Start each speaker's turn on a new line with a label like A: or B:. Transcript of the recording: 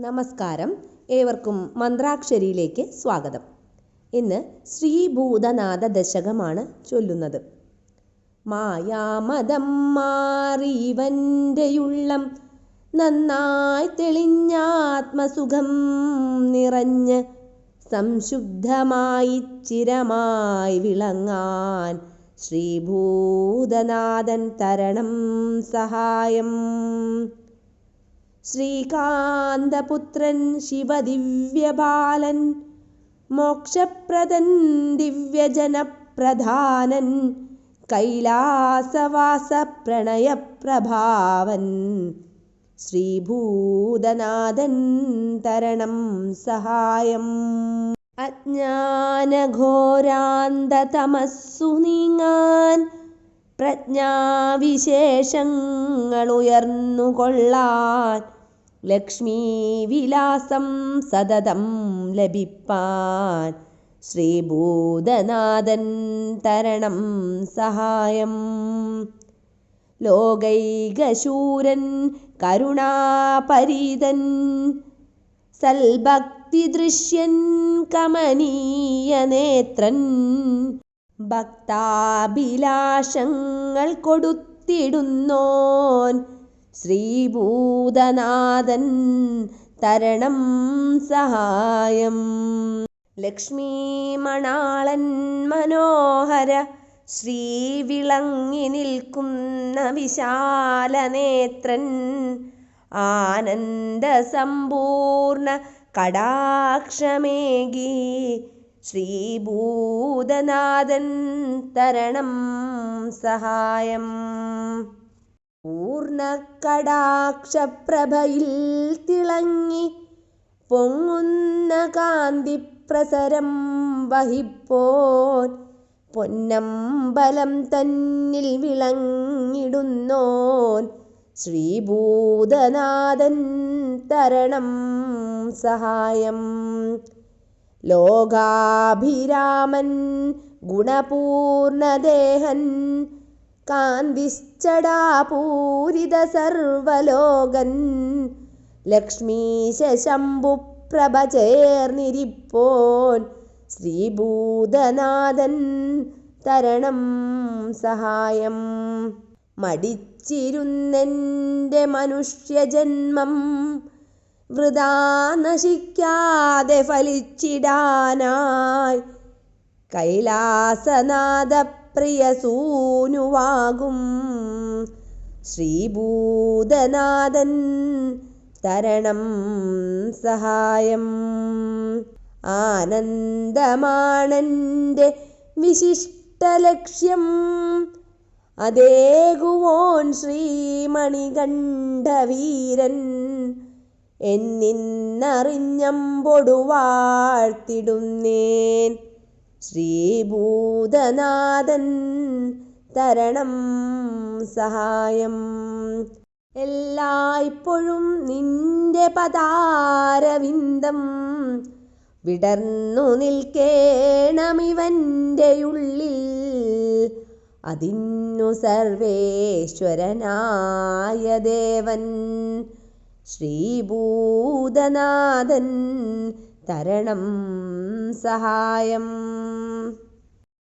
A: നമസ്കാരം. ഏവർക്കും മന്ത്രാക്ഷരിയിലേക്ക് സ്വാഗതം. ഇന്ന് ശ്രീഭൂതനാഥ ദശകമാണ് ചൊല്ലുന്നത്. മായാമതം മാറിവന്റെയുള്ളം നന്നായി തെളിഞ്ഞാത്മസുഖം നിറഞ്ഞ് സംശുദ്ധമായി ചിരമായി വിളങ്ങാൻ ശ്രീഭൂതനാഥൻ തരണം സഹായം. श्रीकान्तपुत्रन् शिवदिव्यबालन् मोक्षप्रदन् दिव्यजनप्रधानन् कैलासवासप्रणयप्रभावन् श्रीभूतनादन्तरणं सहायम् अज्ञानघोरान्ततमस्सुनीयान् പ്രജ്ഞാവിശേഷങ്ങളുയർന്നുകൊള്ളാൻ ലക്ഷ്മീവിലാസം സതതം ലഭിപ്പാൻ ശ്രീഭൂതനാഥൻ തരണം സഹായം. ലോകൈകശൂരൻ കരുണാപരീതൻ സൽഭക്തിദൃശ്യൻ കമനീയനേത്രൻ ഭക്താഭിലാഷങ്ങൾ കൊടുത്തിടുന്നോൻ ശ്രീഭൂതനാഥൻ തരണം സഹായം. ലക്ഷ്മീമണാളൻ മനോഹര ശ്രീവിളങ്ങി നിൽക്കുന്ന വിശാലനേത്രൻ ആനന്ദസമ്പൂർണ കടാക്ഷമേകി ശ്രീഭൂതനാഥൻ തരണം സഹായം. പൂർണകടാക്ഷപ്രഭയിൽ തിളങ്ങി പൊങ്ങുന്ന കാന്തിപ്രസരം വഹിപ്പോൻ പൊന്നമ്പലം തന്നിൽ വിളങ്ങിടുന്നോൻ ശ്രീഭൂതനാഥൻ തരണം സഹായം. ലോകാഭിരാമൻ ഗുണപൂർണദേഹൻ കാന്തിശ്ചടാപൂരിത സർവലോകൻ ലക്ഷ്മീശംഭുപ്രഭ ചേർന്നിരിപ്പോൻ ശ്രീഭൂതനാഥൻ തരണം സഹായം. മടിച്ചിരുന്നെന്റെ മനുഷ്യജന്മം വൃതാ നശിക്കാതെ ഫലിച്ചിടാനായി. കൈലാസനാഥപ്രിയ പ്രിയസൂനുവാകും ശ്രീഭൂതനാഥൻ തരണം സഹായം. ആനന്ദമാണെന്റെ വിശിഷ്ടലക്ഷ്യം. അതേകുവോൻ ശ്രീമണികണ്ഠവീരൻ. എന്നിന്നറിഞ്ഞമ്പൊടുവാഴ്ത്തിടുന്നേൻ ശ്രീഭൂതനാഥൻ തരണം സഹായം. എല്ലായ്പ്പോഴും നിന്റെ പതാരവിന്ദം വിടർന്നു നിൽക്കേണമിവന്റെ ഉള്ളിൽ. അതിന്നു സർവേശ്വരനായ ദേവൻ. ശ്രീഭൂതനാഥൻ തരണം സഹായം.